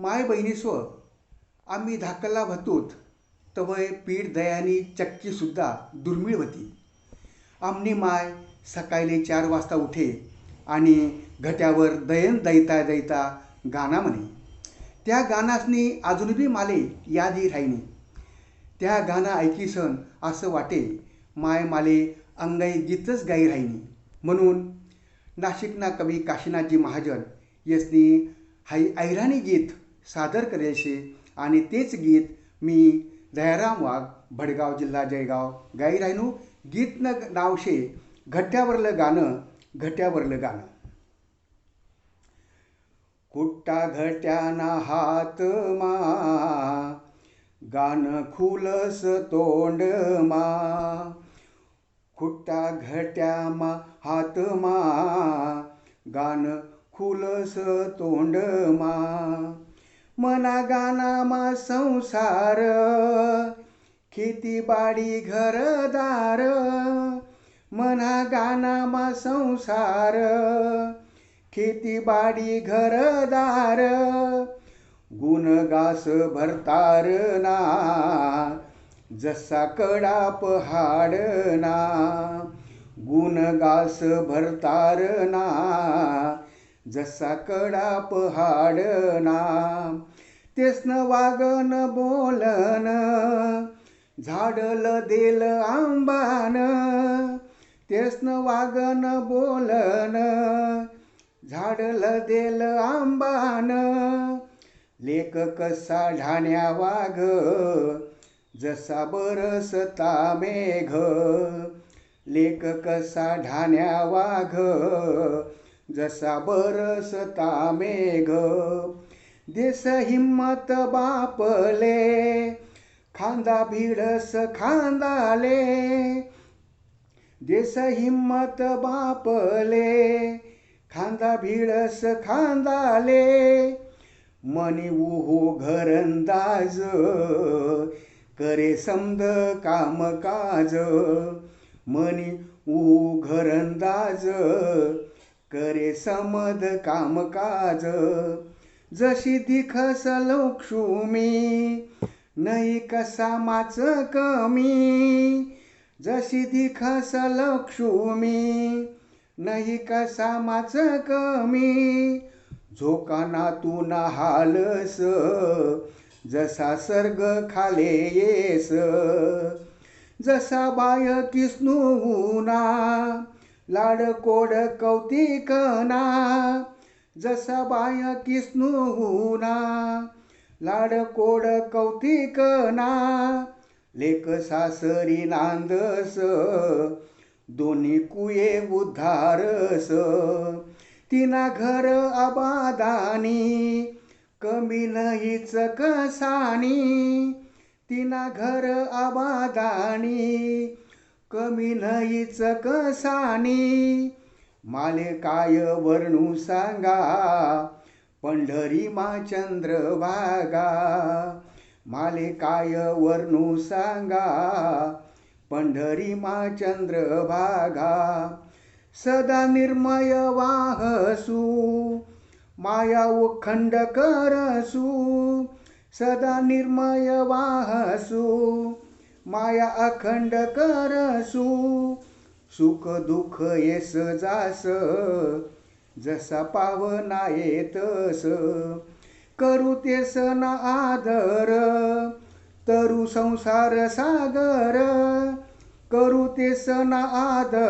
माय बहिणीस्व आम्ही धाकला भतोत तवय पीठ दयानी चक्कीसुद्धा दुर्मिळ होती आमनी माय सकाळी चार वाजता उठे आणि घट्यावर दयन दैता दैता गाणा म्हणे. त्या गानासनी अजून बी माले यादी राहिनी त्या गाणं ऐकीसन असं वाटे माय माले अंगाई गीतच गाई राहिनी म्हणून नाशिकना कवी काशीनाथजी महाजन यसनी हाई ऐराणी गीत सादर करेल आणि तेच गीत मी दयाराम वाघ भडगाव जिल्हा जळगाव गाई राहिनू गीत न नाव शे घट्ट्यावरलं गाणं घट्ट्यावरलं गाणं. कुट्टा घट्याना हात मा गाणं खुलस तोंड मा. खुट्टा घट्या मा हात मा गाणं खुलस तोंड मा. मना गानामा संसार खेतीबाडी घरदार मना गानामा संसार खेतीबाडी घरदार गुणगास भरतार ना जसा कडा पहाडना गुणगास भरतार ना जसा कडा पहाडना तेसन वागन बोलन झाडल देल आंबान तेसन वागन बोलन झाडल देल आंबान लेख कसा ढाण्या वाघ जसा बरसता मेघ लेख कसा ढाण्या वाघ जसा बरसता मेघ देस हिम्मत बापले खांदा भिडस खांदाले देस हिम्मत बापले खांदा भिडस खांदाले मनी उहो घरंदाज करे समद कामकाज मनी उहो घरंदाज करे समद कामकाज जशी दिखस लक्ष्मी नाही कसा माच कमी. जशी दिखस लक्ष्मी नाही कसा माच कमी. झोकाना तू हालस जसा सर्ग खाले येस. जसा बाय किस्नूना लाडकोड कौतिकना जसा बाय किस्नूना लाडकोड कौतिकना लेक सासरी नांदस दोन्ही कुये उद्धारस. तिना घर आबादानी कमी नहीच कसानी. तिना घर आबादानी कमी नाहीच कसानी. माले काय वर्णू सांगा पंढरी मा चंद्रभागा. माले काय वर्णू सांगा पंढरी मा चंद्रभागा. सदा निर्मय वाहसू माया उखंड करसू. सदा निर्मय वाहसू. माया अखंड करसू. सुख दुःख येस जास. जसा पावना येतस करू तेस ना आदर. तरु संसार सागर. करू तेस ना आदर.